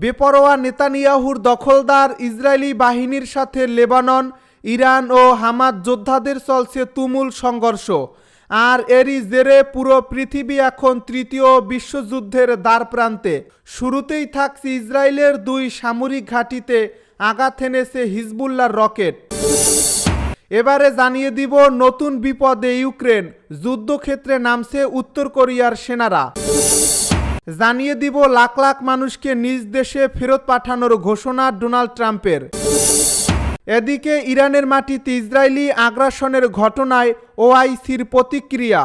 বেপরোয়া নেতানিয়াহুর দখলদার ইসরায়েলি বাহিনীর সাথে লেবানন, ইরান ও হামাদ যোদ্ধাদের চলছে তুমুল সংঘর্ষ। আর এরই জেরে পুরো পৃথিবী এখন তৃতীয় বিশ্বযুদ্ধের দ্বার প্রান্তে শুরুতেই থাকছে ইসরায়েলের দুই সামরিক ঘাঁটিতে আঘাত এনেছে হিজবুল্লার রকেট। এবারে জানিয়ে দিব নতুন বিপদে ইউক্রেন, যুদ্ধক্ষেত্রে নামছে উত্তর কোরিয়ার সেনারা। জানিয়ে দিব লাখ লাখ মানুষকে নিজ দেশে ফেরত পাঠানোর ঘোষণা ডোনাল্ড ট্রাম্পের। এদিকে ইরানের মাটিতে ইসরায়েলি আগ্রাসনের ঘটনায় ওআইসির প্রতিক্রিয়া।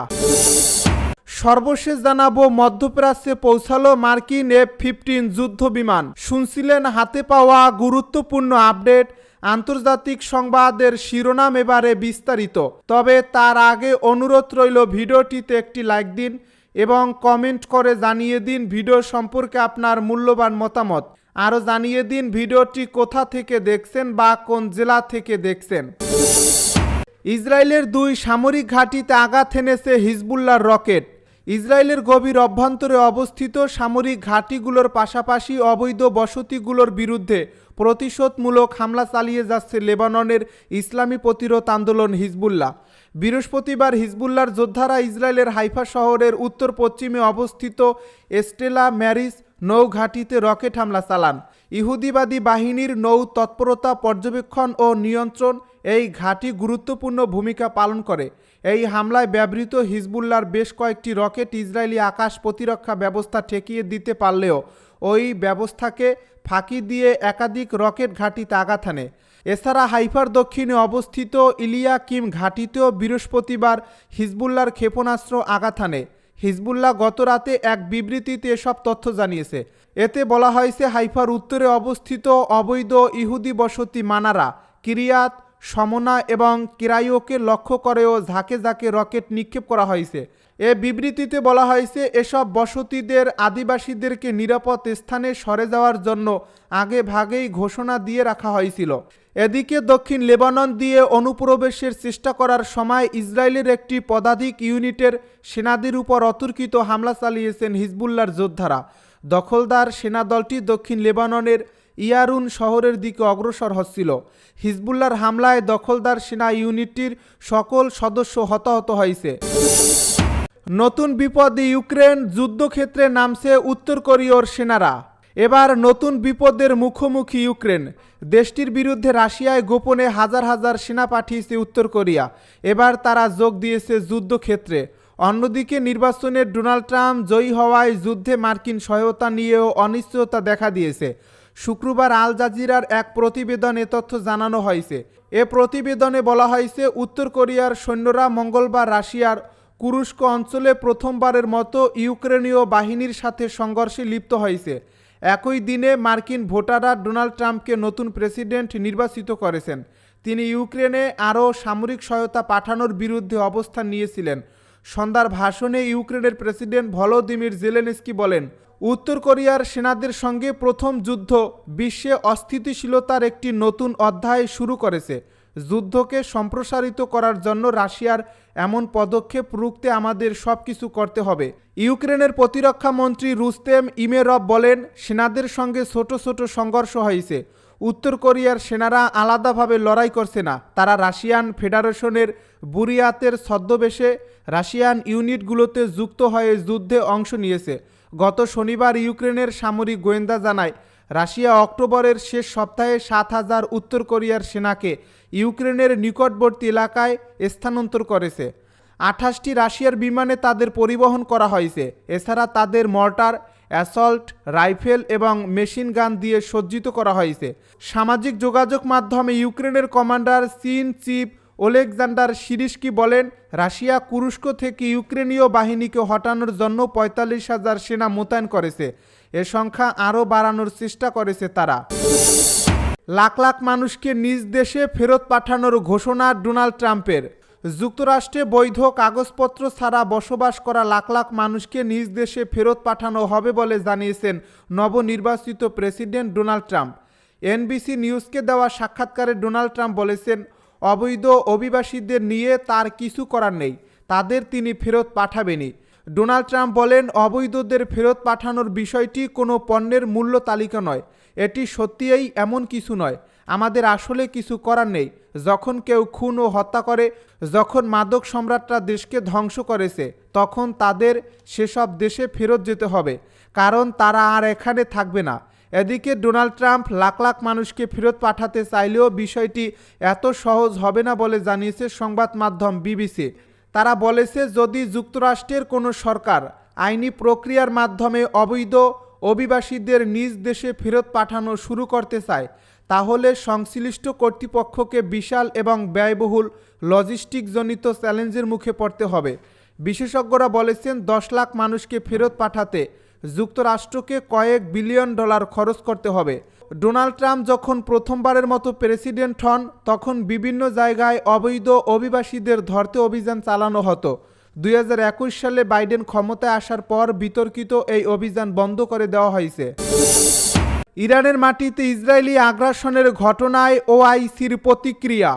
সর্বশেষ জানাব, মধ্যপ্রাচ্যে পৌঁছালো মার্কিন এফ ফিফটিন যুদ্ধ বিমান। শুনছিলেন হাতে পাওয়া গুরুত্বপূর্ণ আপডেট, আন্তর্জাতিক সংবাদের শিরোনাম এবারে বিস্তারিত। তবে তার আগে অনুরোধ রইল, ভিডিওটিতে একটি লাইক দিন এবং কমেন্ট করে জানিয়ে দিন ভিডিও সম্পর্কে আপনার মূল্যবান মতামত। আরও জানিয়ে দিন ভিডিওটি কোথা থেকে দেখছেন বা কোন জেলা থেকে দেখছেন। ইসরায়েলের দুই সামরিক ঘাঁটিতে আঘাত এনেছে হিজবুল্লার রকেট। ইসরায়েলের গভীর অভ্যন্তরে অবস্থিত সামরিক ঘাঁটিগুলোর পাশাপাশি অবৈধ বসতিগুলোর বিরুদ্ধে প্রতিশোধমূলক হামলা চালিয়ে যাচ্ছে লেবাননের ইসলামী প্রতিরোধ আন্দোলন হিজবুল্লাহ। বৃহস্পতিবার হিজবুল্লার যোদ্ধারা ইসরায়েলের হাইফা শহরের উত্তর পশ্চিমে অবস্থিত এস্টেলা ম্যারিস নৌঘাটিতে রকেট হামলা চালান ইহুদিবাদী বাহিনীর নৌ তৎপরতা পর্যবেক্ষণ ও নিয়ন্ত্রণ এই ঘাঁটি গুরুত্বপূর্ণ ভূমিকা পালন করে। এই হামলায় ব্যবহৃত হিজবুল্লার বেশ কয়েকটি রকেট ইসরায়েলি আকাশ প্রতিরক্ষা ব্যবস্থা ঠেকিয়ে দিতে পারলেও, ওই ব্যবস্থাকে ফাঁকি দিয়ে একাধিক রকেট ঘাঁটিতে আঘাত হানে। এছাড়া হাইফার দক্ষিণে অবস্থিত ইলিয়া কিম ঘাঁটিতেও বৃহস্পতিবার হিজবুল্লার ক্ষেপণাস্ত্র হানে। হিজবুল্লাহ গত রাতে এক বিবৃতিতে এসব তথ্য জানিয়েছে। এতে বলা হয়েছে, হাইফার উত্তরে অবস্থিত অবৈধ ইহুদি বসতি মানারা, কিরিয়াত, সমনা এবং কিরাইওকে লক্ষ্য করেও ঝাঁকে ঝাঁকে রকেট নিক্ষেপ করা হয়েছে। এ বিবৃতিতে বলা হয়েছে, এসব বসতিদের আদিবাসীদেরকে নিরাপদ স্থানে সরে যাওয়ার জন্য আগে ভাগেই ঘোষণা দিয়ে রাখা হয়েছিল। এদিকে দক্ষিণ লেবানন দিয়ে অনুপ্রবেশের চেষ্টা করার সময় ইসরায়েলের একটি পদাধিক ইউনিটের সেনাদের উপর অতর্কিত হামলা চালিয়েছেন হিজবুল্লার যোদ্ধারা। দখলদার সেনাদলটি দক্ষিণ লেবাননের ইয়ারুন শহরের দিকে অগ্রসর হচ্ছিল। হিজবুল্লার হামলায় দখলদার সেনা ইউনিটটির সকল সদস্য হতাহত হয়েছে। নতুন বিপদে ইউক্রেন যুদ্ধক্ষেত্রে নামছে উত্তর কোরীয় সেনারা। এবার নতুন বিপদের মুখোমুখি ইউক্রেন। দেশটির বিরুদ্ধে রাশিয়ায় গোপনে হাজার হাজার সেনা পাঠিয়েছে উত্তর কোরিয়া। এবার তারা যোগ দিয়েছে যুদ্ধক্ষেত্রে। অন্যদিকে নির্বাচনে ডোনাল্ড ট্রাম্প জয়ী হওয়ায় যুদ্ধে মার্কিন সহায়তা নিয়েও অনিশ্চয়তা দেখা দিয়েছে। শুক্রবার আল জাজিরার এক প্রতিবেদনে তথ্য জানানো হয়েছে। এ প্রতিবেদনে বলা হয়েছে, উত্তর কোরিয়ার সৈন্যরা মঙ্গলবার রাশিয়ার কুরুস্ক অঞ্চলে প্রথমবারের মতো ইউক্রেনীয় বাহিনীর সাথে সংঘর্ষে লিপ্ত হয়েছে। একই দিনে মার্কিন ভোটাররা ডোনাল্ড ট্রাম্পকে নতুন প্রেসিডেন্ট নির্বাচিত করেছেন। তিনি ইউক্রেনে আরও সামরিক সহায়তা পাঠানোর বিরুদ্ধে অবস্থান নিয়েছিলেন। সন্ধ্যার ভাষণে ইউক্রেনের প্রেসিডেন্ট ভলোদিমির জেলেনস্কি বলেন, উত্তর কোরিয়ার সেনাদের সঙ্গে প্রথম যুদ্ধ বিশ্বে অস্থিতিশীলতার একটি নতুন অধ্যায় শুরু করেছে। যুদ্ধকে সম্প্রসারিত করার জন্য রাশিয়ার এমন পদক্ষেপ রুখতে আমাদের সব কিছু করতে হবে। ইউক্রেনের প্রতিরক্ষা মন্ত্রী রুস্তেম ইমেরভ বলেন, সেনাদের সঙ্গে ছোট ছোট সংঘর্ষ হয়েছে। উত্তর কোরিয়ার সেনারা আলাদাভাবে লড়াই করছে না। তারা রাশিয়ান ফেডারেশনের বুরিয়াতের ছদ্মবেশে রাশিয়ান ইউনিটগুলোতে যুক্ত হয়ে যুদ্ধে অংশ নিয়েছে। গত শনিবার ইউক্রেনের সামরিক গোয়েন্দা জানায় রাশিয়া অক্টোবরের শেষ সপ্তাহে সাত হাজার উত্তর কোরিয়ার সেনাকে ইউক্রেনের নিকটবর্তী এলাকায় স্থানান্তর করেছে। আঠাশটি রাশিয়ার বিমানে তাদের পরিবহন করা হয়েছে। এছাড়া তাদের মর্টার, অ্যাসল্ট, রাইফেল এবং মেশিন গান দিয়ে সজ্জিত করা হয়েছে। সামাজিক যোগাযোগ মাধ্যমে ইউক্রেনের কমান্ডার চীন চিফ ওলেকজান্ডার সিরিস্কি বলেন, রাশিয়া কুরুস্ক থেকে ইউক্রেনীয় বাহিনীকে হটানোর জন্য পঁয়তাল্লিশ হাজার সেনা মোতায়েন করেছে। এ সংখ্যা আরও বাড়ানোর চেষ্টা করেছে তারা। লাখ লাখ মানুষকে নিজ দেশে ফেরত পাঠানোর ঘোষণা ডোনাল্ড ট্রাম্পের। যুক্তরাষ্ট্রে বৈধ কাগজপত্র ছাড়া বসবাস করা লাখ লাখ মানুষকে নিজ দেশে ফেরত পাঠানো হবে বলে জানিয়েছেন নবনির্বাচিত প্রেসিডেন্ট ডোনাল্ড ট্রাম্প। এনবিসি নিউজকে দেওয়া সাক্ষাৎকারে ডোনাল্ড ট্রাম্প বলেছেন, অবৈধ অভিবাসীদের নিয়ে তার কিছু করার নেই। তাদের তিনি ফেরত পাঠাবেনই। ডোনাল্ড ট্রাম্প বলেন, অবৈধদের ফেরত পাঠানোর বিষয়টি কোনো পণ্যের মূল্য তালিকা নয়। এটি সত্যিই এমন কিছু নয়। আমাদের আসলে কিছু করার নেই। যখন কেউ খুন ও হত্যা করে, যখন মাদক সম্রাটরা দেশকে ধ্বংস করেছে, তখন তাদের সেসব দেশে ফেরত যেতে হবে। কারণ তারা আর এখানে থাকবে না। এদিকে ডোনাল্ড ট্রাম্প লাখ লাখ মানুষকে ফেরত পাঠাতে চাইলেও বিষয়টি এত সহজ হবে না বলে জানিয়েছে সংবাদ মাধ্যম বিবিসি। তারা বলেছে, যদি যুক্তরাষ্ট্রের কোনো সরকার আইনি প্রক্রিয়ার মাধ্যমে অবৈধ অভিবাসীদের নিজ দেশে ফেরত পাঠানো শুরু করতে চায়, তাহলে সংশ্লিষ্ট কর্তৃপক্ষকে বিশাল এবং ব্যয়বহুল লজিস্টিকজনিত চ্যালেঞ্জের মুখে পড়তে হবে। বিশেষজ্ঞরা বলেছেন, দশ লাখ মানুষকে ফেরত পাঠাতে যুক্তরাষ্ট্রকে কয়েক বিলিয়ন ডলার খরচ করতে হবে। ডোনাল্ড ট্রাম্প যখন প্রথমবারের মতো প্রেসিডেন্ট হন, তখন বিভিন্ন জায়গায় অবৈধ অভিবাসীদের ধরতে অভিযান চালানো হতো। দুই হাজার একুশ সালে বাইডেন ক্ষমতায় আসার পর বিতর্কিত এই অভিযান বন্ধ করে দেওয়া হয়েছে। ইরানের মাটিতে ইসরায়েলি আগ্রাসনের ঘটনায় ওআইসির প্রতিক্রিয়া।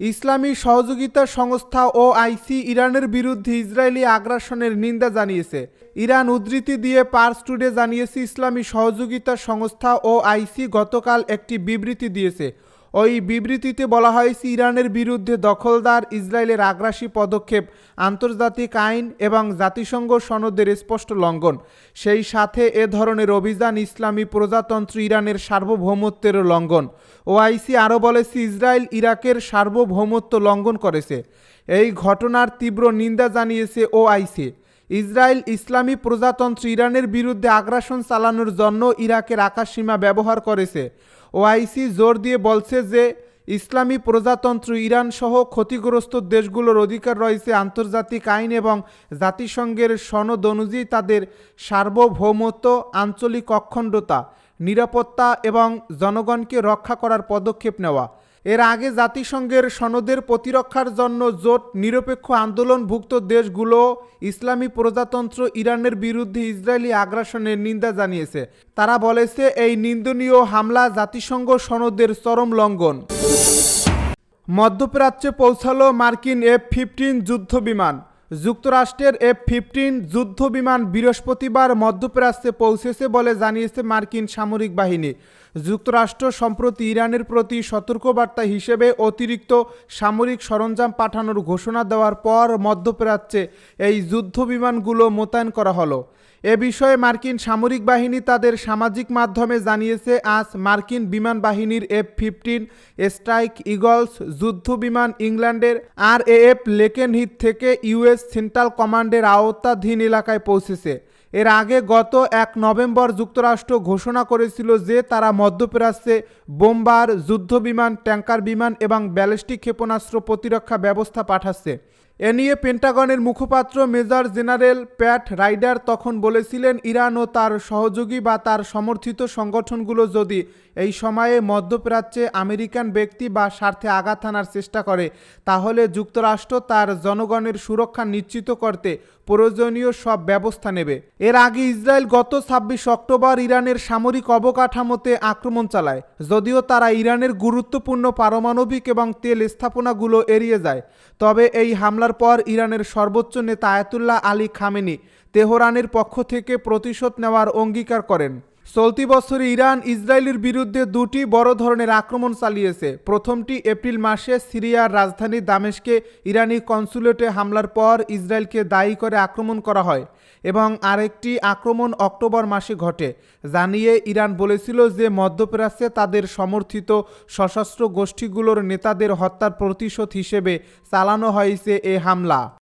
ইসলামী সহযোগিতা সংস্থা ও আইসি ইরানের বিরুদ্ধে ইসরায়েলি আগ্রাসনের নিন্দা জানিয়েছে। ইরান উদ্ধৃতি দিয়ে পার্স টুডে জানিয়েছে, ইসলামী সহযোগিতা সংস্থা ও আইসি গতকাল একটি বিবৃতি দিয়েছে। ওই বিবৃতিতে বলা হয়েছে ইরানের বিরুদ্ধে দখলদার ইসরায়েলের আগ্রাসী পদক্ষেপ, আন্তর্জাতিক আইন এবং জাতিসংঘ সনদের স্পষ্ট লঙ্ঘন। সেই সাথে এ ধরনের অভিযান ইসলামী প্রজাতন্ত্র ইরানের সার্বভৌমত্বের লঙ্ঘন। ওআইসি আরও বলেছে, ইসরায়েল ইরাকের সার্বভৌমত্ব লঙ্ঘন করেছে। এই ঘটনার তীব্র নিন্দা জানিয়েছে ওআইসি। ইসরায়েল ইসলামী প্রজাতন্ত্র ইরানের বিরুদ্ধে আগ্রাসন চালানোর জন্য ইরাকের আকাশসীমা ব্যবহার করেছে। ওআইসি জোর দিয়ে বলছে যে, ইসলামী প্রজাতন্ত্র ইরান সহ ক্ষতিগ্রস্ত দেশগুলোর অধিকার রয়েছে আন্তর্জাতিক আইন এবং জাতিসংঘের সনদ অনুযায়ী তাদের সার্বভৌমত্ব, আঞ্চলিক অখণ্ডতা, নিরাপত্তা এবং জনগণকে রক্ষা করার পদক্ষেপ নেওয়া। এর আগে জাতিসংঘের সনদের প্রতিরক্ষার জন্য জোট নিরপেক্ষ আন্দোলনভুক্ত দেশগুলো ইসলামী প্রজাতন্ত্র ইরানের বিরুদ্ধে ইসরায়েলি আগ্রাসনের নিন্দা জানিয়েছে। তারা বলেছে, এই নিন্দনীয় হামলা জাতিসংঘ সনদের চরম লঙ্ঘন। মধ্যপ্রাচ্যে পৌঁছালো মার্কিন এফ ফিফটিন যুদ্ধ বিমান যুক্তরাষ্ট্রের এফ ফিফটিন যুদ্ধ বিমান বৃহস্পতিবার মধ্যপ্রাচ্যে পৌঁছেছে বলে জানিয়েছে মার্কিন সামরিক বাহিনী। যুক্তরাষ্ট্র সম্প্রতি ইরানের প্রতি সতর্কবার্তা হিসেবে অতিরিক্ত সামরিক সরঞ্জাম পাঠানোর ঘোষণা দেওয়ার পর মধ্যপ্রাচ্যে এই যুদ্ধ বিমানগুলো মোতায়েন করা হলো। এ বিষয়ে মার্কিন সামরিক বাহিনী তাদের সামাজিক মাধ্যমে জানিয়েছে, আজ মার্কিন বিমান বাহিনীর এফ ফিফটিন স্ট্রাইক ইগলস যুদ্ধ বিমান ইংল্যান্ডের আর এ এফ লেকেনহিথ থেকে ইউএস সেন্ট্রাল কমান্ডের আওতাধীন এলাকায় পৌঁছেছে। এর আগে গত এক নভেম্বর যুক্তরাষ্ট্র ঘোষণা করেছিল যে তারা মধ্যপ্রাচ্যে বোম্বার, যুদ্ধ বিমান, ট্যাঙ্কার বিমান এবং ব্যালিস্টিক ক্ষেপণাস্ত্র প্রতিরক্ষা ব্যবস্থা পাঠাচ্ছে। এ নিয়ে পেন্টাগনের মুখপাত্র মেজর জেনারেল প্যাট রাইডার তখন বলেছিলেন, ইরান ও তার সহযোগী বা তার সমর্থিত সংগঠনগুলো যদি এই সময়ে মধ্যপ্রাচ্যে আমেরিকান ব্যক্তি বা স্বার্থে আঘাত আনার চেষ্টা করে, তাহলে যুক্তরাষ্ট্র তার জনগণের সুরক্ষা নিশ্চিত করতে প্রয়োজনীয় সব ব্যবস্থা নেবে। এর আগে ইসরায়েল গত ছাব্বিশ অক্টোবর ইরানের সামরিক অবকাঠামোতে আক্রমণ চালায়, যদিও তারা ইরানের গুরুত্বপূর্ণ পারমাণবিক এবং তেল স্থাপনাগুলো এড়িয়ে যায়। তবে এই হামলার পর ইরানের সর্বোচ্চ নেতা আয়াতুল্লাহ আলী খামেনি তেহরানের পক্ষ থেকে প্রতিশোধ নেওয়ার অঙ্গীকার করেন। চলতি বছরে ইরান ইসরায়েলের বিরুদ্ধে দুটি বড় ধরনের আক্রমণ চালিয়েছে। প্রথমটি এপ্রিল মাসে সিরিয়ার রাজধানী দামেশকে ইরানি কনসুলেটে হামলার পর ইসরায়েলকে দায়ী করে আক্রমণ করা হয় এবং আরেকটি আক্রমণ অক্টোবর মাসে ঘটে। জানিয়ে ইরান বলেছিল যে, মধ্যপ্রাচ্যে তাদের সমর্থিত সশস্ত্র গোষ্ঠীগুলোর নেতাদের হত্যার প্রতিশোধ হিসেবে চালানো হয়েছে এ হামলা।